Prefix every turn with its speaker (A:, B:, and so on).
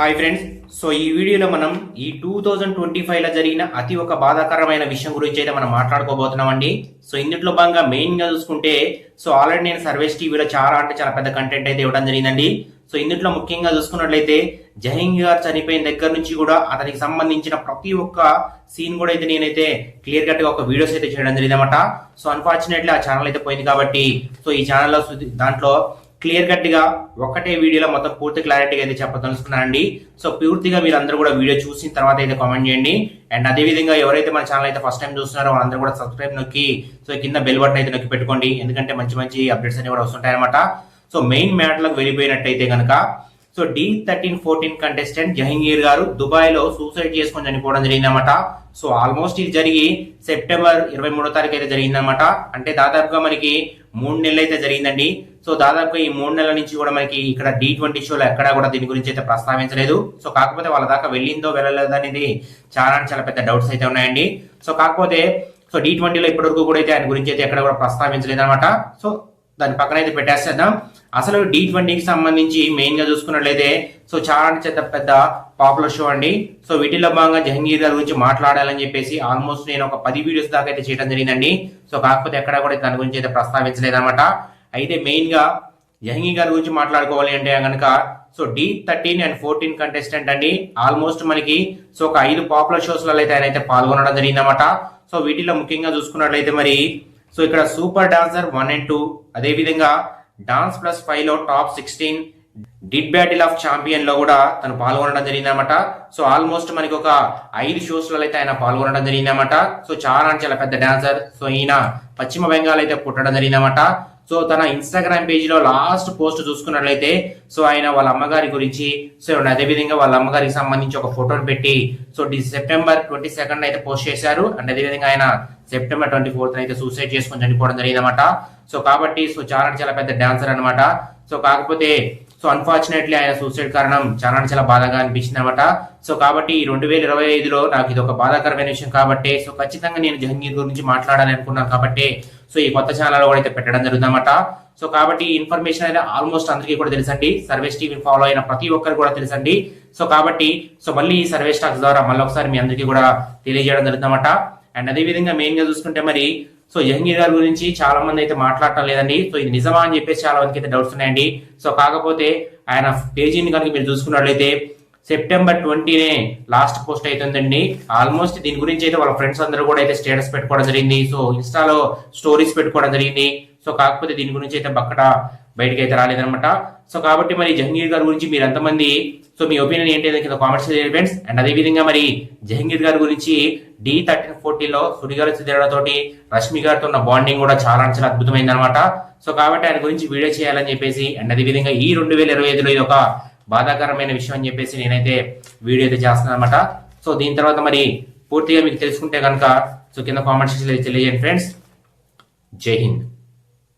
A: Hi friends so ఈ వీడియోలో మనం ఈ టూ థౌజండ్ ట్వంటీ ఫైవ్లో జరిగిన అతి ఒక బాధాకరమైన విషయం గురించి అయితే మనం మాట్లాడుకోబోతున్నాం అండి సో ఇందులో భాగంగా మెయిన్గా చూసుకుంటే సో ఆల్రెడీ నేను సర్వేస్ టీవీలో చాలా అంటే చాలా పెద్ద కంటెంట్ అయితే ఇవ్వడం జరిగిందండి. సో ఇందులో ముఖ్యంగా చూసుకున్నట్లయితే జహింగ్ గారు చనిపోయిన దగ్గర నుంచి కూడా అతనికి సంబంధించిన ప్రతి ఒక్క సీన్ కూడా అయితే నేనైతే క్లియర్ కట్గా ఒక వీడియోస్ అయితే చేయడం జరిగిందన్నమాట. సో అన్ఫార్చునేట్లీ ఆ ఛానల్ అయితే పోయింది కాబట్టి సో ఈ ఛానల్లో దాంట్లో క్లియర్ కట్గా ఒకటే వీడియోలో మొత్తం పూర్తి క్లారిటీగా అయితే చెప్పదలుచుకున్నానండి. సో పూర్తిగా మీరు అందరూ కూడా వీడియో చూసిన తర్వాత అయితే కామెంట్ చేయండి. అండ్ అదే విధంగా ఎవరైతే మన ఛానల్ అయితే ఫస్ట్ టైం చూస్తున్నారో వాళ్ళందరూ కూడా సబ్స్క్రైబ్ నొక్కి సో కింద బెల్ బటన్ అయితే నొక్కి పెట్టుకోండి. ఎందుకంటే మంచి మంచి అప్డేట్స్ అనేవి కూడా వస్తుంటాయన్నమాట. సో మెయిన్ మ్యాటర్లకు వెళ్ళిపోయినట్టయితే కనుక so the thirteen fourteen contestant Jahangir గారు దుబాయ్లో సూసైడ్ చేసుకొని చనిపోవడం జరిగిందన్నమాట. సో ఆల్మోస్ట్ ఇది జరిగి సెప్టెంబర్ ఇరవై మూడో తారీఖు అయితే జరిగిందన్నమాట. అంటే దాదాపుగా మనకి మూడు నెలలు అయితే జరిగిందండి. సో దాదాపు ఈ మూడు నెలల నుంచి కూడా మనకి ఇక్కడ డి ట్వంటీ షోలో ఎక్కడా కూడా దీని గురించి అయితే ప్రస్తావించలేదు. సో కాకపోతే వాళ్ళ దాకా వెళ్ళిందో వెళ్ళలేదో అనేది చాలా అంటే చాలా పెద్ద డౌట్స్ అయితే ఉన్నాయండి. సో కాకపోతే సో డి ట్వంటీలో ఇప్పటివరకు కూడా అయితే ఆయన గురించి అయితే ఎక్కడ కూడా ప్రస్తావించలేదు అనమాట సో దాని పక్కన అయితే పెట్టేసేద్దాం. అసలు డి ట్వంటీకి సంబంధించి మెయిన్గా చూసుకున్నట్లయితే సో చాలా చెత్త పెద్ద పాపులర్ షో అండి. సో వీటిలో భాగంగా జహంగీర్ గారి గురించి మాట్లాడాలని చెప్పేసి ఆల్మోస్ట్ నేను ఒక పది వీడియోస్ దాకా అయితే చేయడం జరిగిందండి. సో కాకపోతే ఎక్కడ కూడా దాని గురించి అయితే ప్రస్తావించలేదు అనమాట అయితే మెయిన్గా జహంగీర్ గారి గురించి మాట్లాడుకోవాలి అంటే కనుక so the thirteen and fourteen contestant అండి. ఆల్మోస్ట్ మనకి సో ఒక ఐదు పాపులర్ షోస్లలో అయితే ఆయన అయితే పాల్గొనడం జరిగిందన్నమాట. సో వీటిలో ముఖ్యంగా చూసుకున్నట్లయితే మరి సో ఇక్కడ super dancer one and two అదేవిధంగా డాన్స్ ప్లస్ ఫైవ్లో top sixteen did battle of ఛాంపియన్లో కూడా తను పాల్గొనడం జరిగిందన్నమాట. సో ఆల్మోస్ట్ మనకి ఒక ఐదు షోస్లలో అయితే ఆయన పాల్గొనడం జరిగిందన్నమాట. సో చాలా చాలా పెద్ద డాన్సర్ సో ఈయన పశ్చిమ బెంగాల్ అయితే పుట్టడం జరిగిందన్నమాట. సో తన ఇన్స్టాగ్రామ్ పేజ్లో లాస్ట్ పోస్ట్ చూసుకున్నట్లయితే సో ఆయన వాళ్ళ అమ్మగారి గురించి సో అదే విధంగా వాళ్ళ అమ్మగారికి సంబంధించి ఒక ఫోటోని పెట్టి so the September twenty second అయితే పోస్ట్ చేశారు. అండ్ అదే విధంగా ఆయన సెప్టెంబర్ ట్వంటీ ఫోర్త్ అయితే సూసైడ్ చేసుకొని చనిపోవడం జరిగిందన్నమాట. సో కాబట్టి సో చాలా చాలా పెద్ద డాన్సర్ అనమాట సో కాకపోతే సో అన్ఫార్చునేట్లీ ఆయన సూసైడ్ కారణం చాలా చాలా బాధగా అనిపించింది అనమాట సో కాబట్టి ఈ రెండు వేల ఇరవై ఐదులో నాకు ఇది ఒక బాధాకరమైన విషయం కాబట్టి సో ఖచ్చితంగా నేను జహంగీర్ గురించి మాట్లాడాలి అనుకున్నాను కాబట్టి సో ఈ కొత్త ఛానల్ కూడా అయితే పెట్టడం జరుగుతుందన్నమాట. సో కాబట్టి ఇన్ఫర్మేషన్ అయితే ఆల్మోస్ట్ అందరికీ కూడా తెలుసండి. సర్వేస్ టీవీ ఫాలో అయిన ప్రతి ఒక్కరికి కూడా తెలుసండి. సో కాబట్టి సో మళ్ళీ ఈ సర్వే స్టాక్స్ ద్వారా మళ్ళీ ఒకసారి మీ అందరికీ కూడా తెలియజేయడం జరుగుతుందన్నమాట. అండ్ అదే విధంగా మెయిన్గా చూసుకుంటే మరి సో జహంగీర్ గారి గురించి చాలా మంది అయితే మాట్లాడటం లేదండి. సో ఇది నిజమా అని చెప్పేసి చాలా మందికి అయితే డౌట్స్ ఉన్నాయండి. సో కాకపోతే ఆయన పేజీని కనుక మీరు చూసుకున్నట్లయితే సెప్టెంబర్ ట్వంటీనే లాస్ట్ పోస్ట్ అవుతుందండి ఆల్మోస్ట్ దీని గురించి అయితే వాళ్ళ ఫ్రెండ్స్ అందరూ కూడా అయితే స్టేటస్ పెట్టుకోవడం జరిగింది. సో ఇన్స్టాలో స్టోరీస్ పెట్టుకోవడం జరిగింది. సో కాకపోతే దీని గురించి అయితే బక్కట బయటకి అయితే రాలేదనమాట సో కాబట్టి మరి జహంగీర్ గారి గురించి మీరు ఎంతమంది సో మీ ఒపీనియన్ ఏంటి కింద కామెంట్స్ ఫ్రెండ్స్ అండ్ అదేవిధంగా మరి జహంగీర్ గారి గురించి డి థర్టీన్ ఫోర్టీలో సుడి గారి తోటి రష్మి గారితో ఉన్న బాండింగ్ కూడా చాలా చాలా అద్భుతమైంది అనమాట సో కాబట్టి ఆయన గురించి వీడియో చేయాలని చెప్పేసి అండ్ అదేవిధంగా ఈ రెండు వేల ఇరవై ఐదులో ఇది ఒక బాధాకరమైన విషయం అని చెప్పేసి నేనైతే వీడియో అయితే చేస్తున్నాను అనమాట సో దీని తర్వాత మరి పూర్తిగా మీకు తెలుసుకుంటే కనుక సో కింద కామెంట్ కామెంట్స్ తెలియజేయండి ఫ్రెండ్స్ జై హింద్.